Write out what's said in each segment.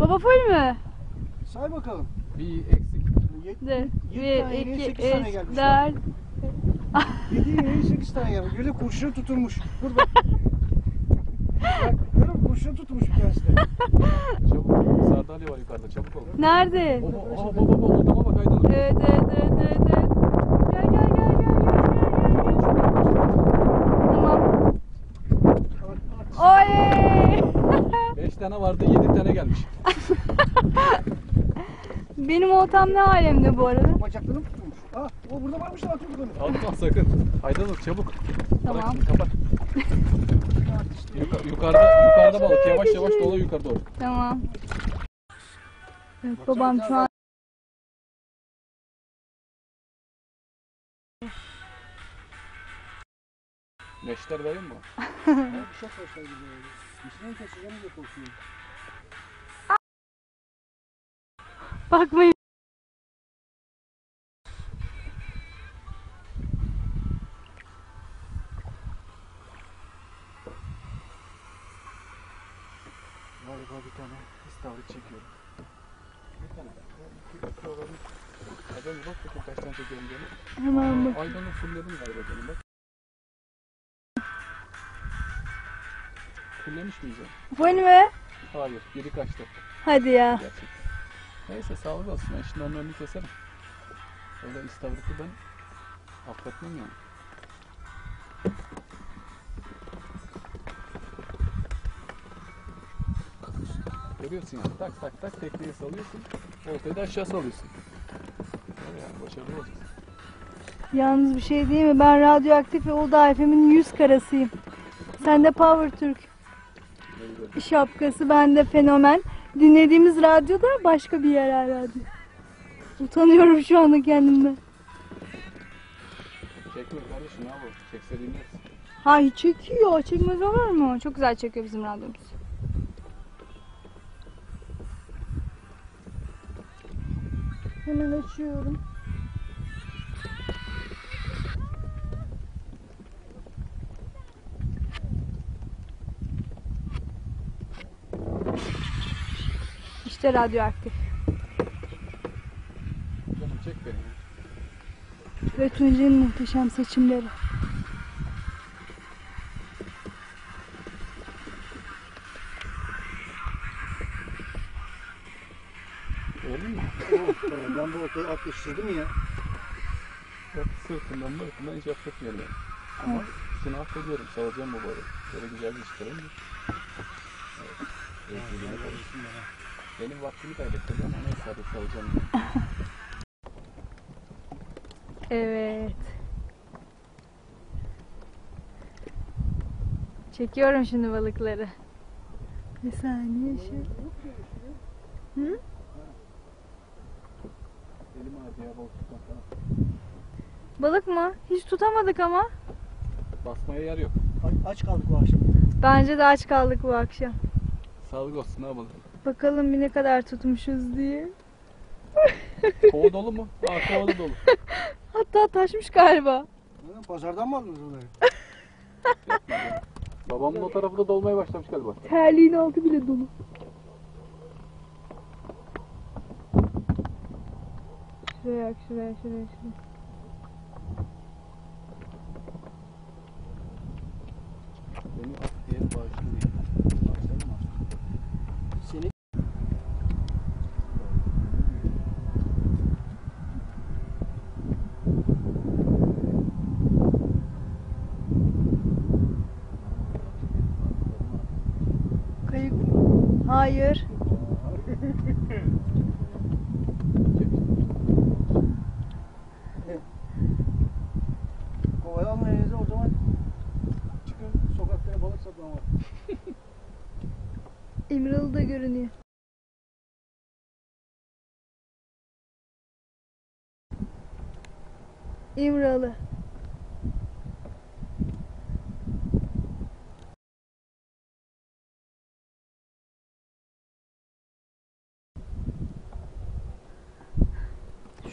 Baba full mü? Say bakalım. Bir eksik. Yedi, Dur. Yedi tane 1, iğneye 2, sekiz tane 3, gelmiş 4. yedi iğneye 8 tane gelmiş. Bir de kurşuna tutulmuş. Dur bak. bak görüyorum kurşuna tutmuş bir tanesi de. Çabuk. Sardalya var yukarıda. Çabuk ol. Nerede? Oha oha baba baba odama bak Aydın. Evet evet evet evet. evet. Gel gel gel gel gel gel gel. Tamam. Oley! 5 tane vardı 7 tane gelmiş. Benim oltam ne alemde bu arada? Bacaklarını tutmuş. Ah o burada varmış da atıyor bunu. Alma sakın. Aydın çabuk. Bırak Tamam. şimdi kapat. Yuka- yukarıda yukarıda balık yavaş yavaş dola yukarı doğru. Tamam. Evet babam şu an Neşter dayım mı? Ya bir şey gibi oldu. İçine keseceğim diye korkuyorum. Bakmayın. Galiba bir tane istavrit çekiyorum. Bir tane. İki dakika olabilir. Aydın bak bakayım kaç tane çekiyorum diye. Hemen bak. Aydın'ı fullledim galiba benim bak. Fullemiş miyiz ya? Full mü? Hayır. Biri kaçtı. Hadi ya. Gerçekten. Neyse sağlık olsun. Ben şimdi onun önünü keserim. Öyle istavriti ben affetmem yani. Görüyorsun yani. Tak tak tak tekneyi salıyorsun. Oltayı da aşağı salıyorsun. Öyle yani başarılı olacaksın. Yalnız bir şey değil mi? Ben radyoaktif ve Uludağ FM'in yüz karasıyım. Sen de Power Türk şapkası, ben de fenomen. Dinlediğimiz radyo da başka bir yer herhalde. Utanıyorum şu anda kendimden. Çekme kardeşim ne yapalım? Çekse dinleriz. Hay çekiyor. Çekmez olur mu? Çok güzel çekiyor bizim radyomuz. Hemen açıyorum. İşte radyoaktif. Canım çek beni. Ve Tuncay'ın muhteşem seçimleri. Öyle mi? Ben bu ortaya atlaştırdım ya. Bak sırtından mırtından hiç affetmiyorum yani. Ama seni affediyorum. Salacağım bu balığı. Böyle güzel bir çıkarım da. Evet. Özgürlüğünü korusun. Benim vaktimi kaybettim ama neyse hadi salacağım. Evet. Çekiyorum şimdi balıkları. Bir saniye şu. Hı? Elim ağrıdı ya balık tutmak falan. Balık mı? Hiç tutamadık ama. Basmaya yer yok. Aç kaldık bu akşam. Bence de aç kaldık bu akşam. Sağlık olsun ne yapalım. Bakalım bir ne kadar tutmuşuz diye. Kova dolu mu? Aa kova da dolu. Hatta taşmış galiba. Pazardan mı aldınız onları? Babamın o tarafı da dolmaya başlamış galiba. Terliğin altı bile dolu. Şuraya bak, şuraya, şuraya, şuraya. Hayır. kovaya almayınca o zaman çıkın sokaklara balık satın ama. İmralı da görünüyor. İmralı.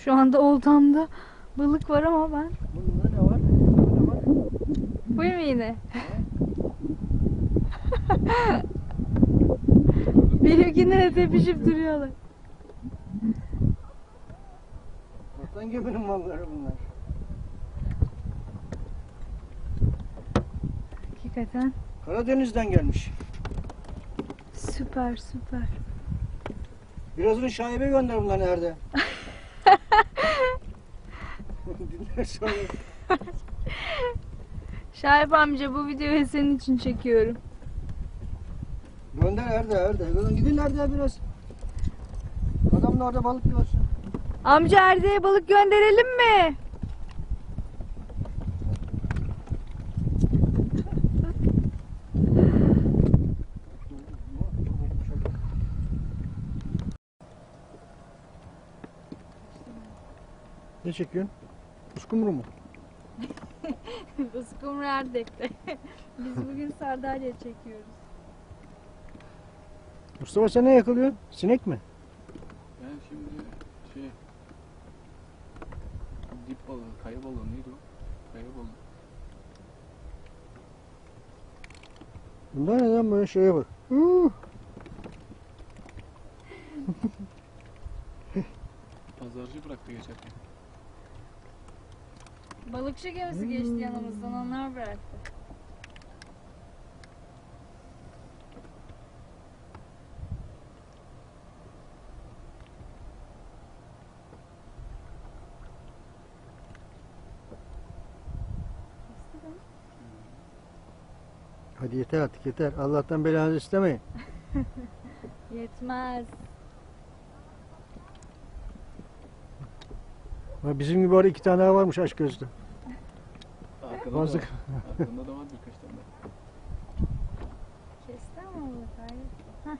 Şu anda oltamda balık var ama ben. Bunda ne var? Bunda ne var? Buyur mu yine? Gördüm Benimkinden tepişip duruyorlar. Vatan geminin malları bunlar. Hakikaten Karadeniz'den gelmiş. süper süper. Birazını şaibe gönder bunlar nerede? Şahip amca bu videoyu senin için çekiyorum. Gönder Erde Erde. Gidin- Gidin Erde'ye biraz. Adam da orada balık görsün. Amca Erde'ye balık gönderelim mi? Ne çekiyorsun? Uskumru mu? Iskumru Erdek'te. Biz bugün sardalya çekiyoruz. Mustafa sen ne yakalıyorsun? Sinek mi? Ben şimdi şey dip balığı, kaya balığı neydi o? Kaya balığı. Bunlar neden böyle şeye bak. Pazarcı bıraktı geçerken. Balıkçı gemisi geçti yanımızdan onlar bıraktı. Hadi yeter artık yeter. Allah'tan belanızı istemeyin. Yetmez. Bizim gibi orada iki tane daha varmış aşk gözlü. Arkada da Bazı- var. Arkında da var birkaç tane. Kesti ama bu gayet. Hah.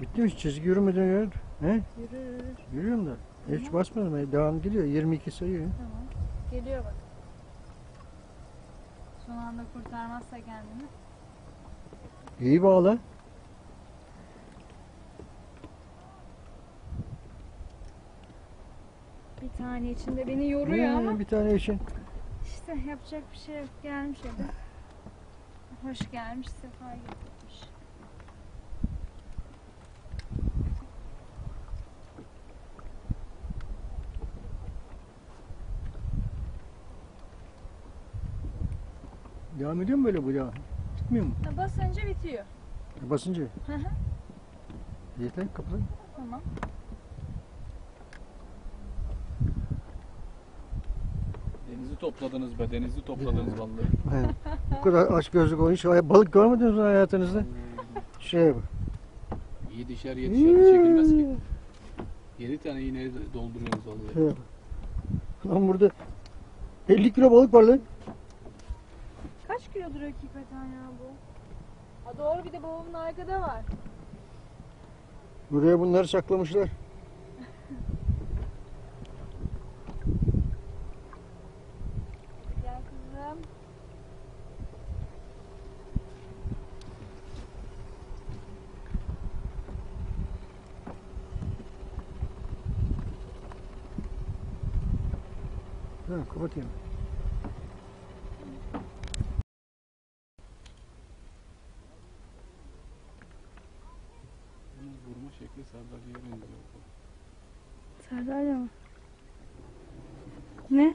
Bitti mi? Çizgi yürümeden yürür. He? Yürü yürü. Yürüyorum da. Hiç basmadım. E, Devam gidiyor. 22 sayıyor. Tamam. Geliyor bak. Son anda kurtarmazsa kendini. İyi bağla. Tane içinde beni yoruyor He, ama Bir tane için. işte yapacak bir şey yok. Gelmiş hadi. Hoş gelmiş, sefa getirmiş. Devam ediyor mu böyle bu ya? Bitmiyor mu? Ha, Basınca bitiyor. E, Basınca. Hı hı. Yeter kapı. tamam. Denizi topladınız be, denizi topladınız vallahi. He. Bu kadar aç gözlük olmuş. Hiç balık görmediniz mi hayatınızda? Şey bu. Yedişer yedişer çekilmez ki. 7 tane iğneyi dolduruyoruz vallahi. Şey bu. Lan burada 50 kilo balık var lan. Kaç kilodur hakikaten ya bu? Ha doğru bir de babamın arkada var. Buraya bunları saklamışlar. Ha, kapatayım. Bunun vurma şekli sardalyaya benziyor. Sardalya mı? Ne?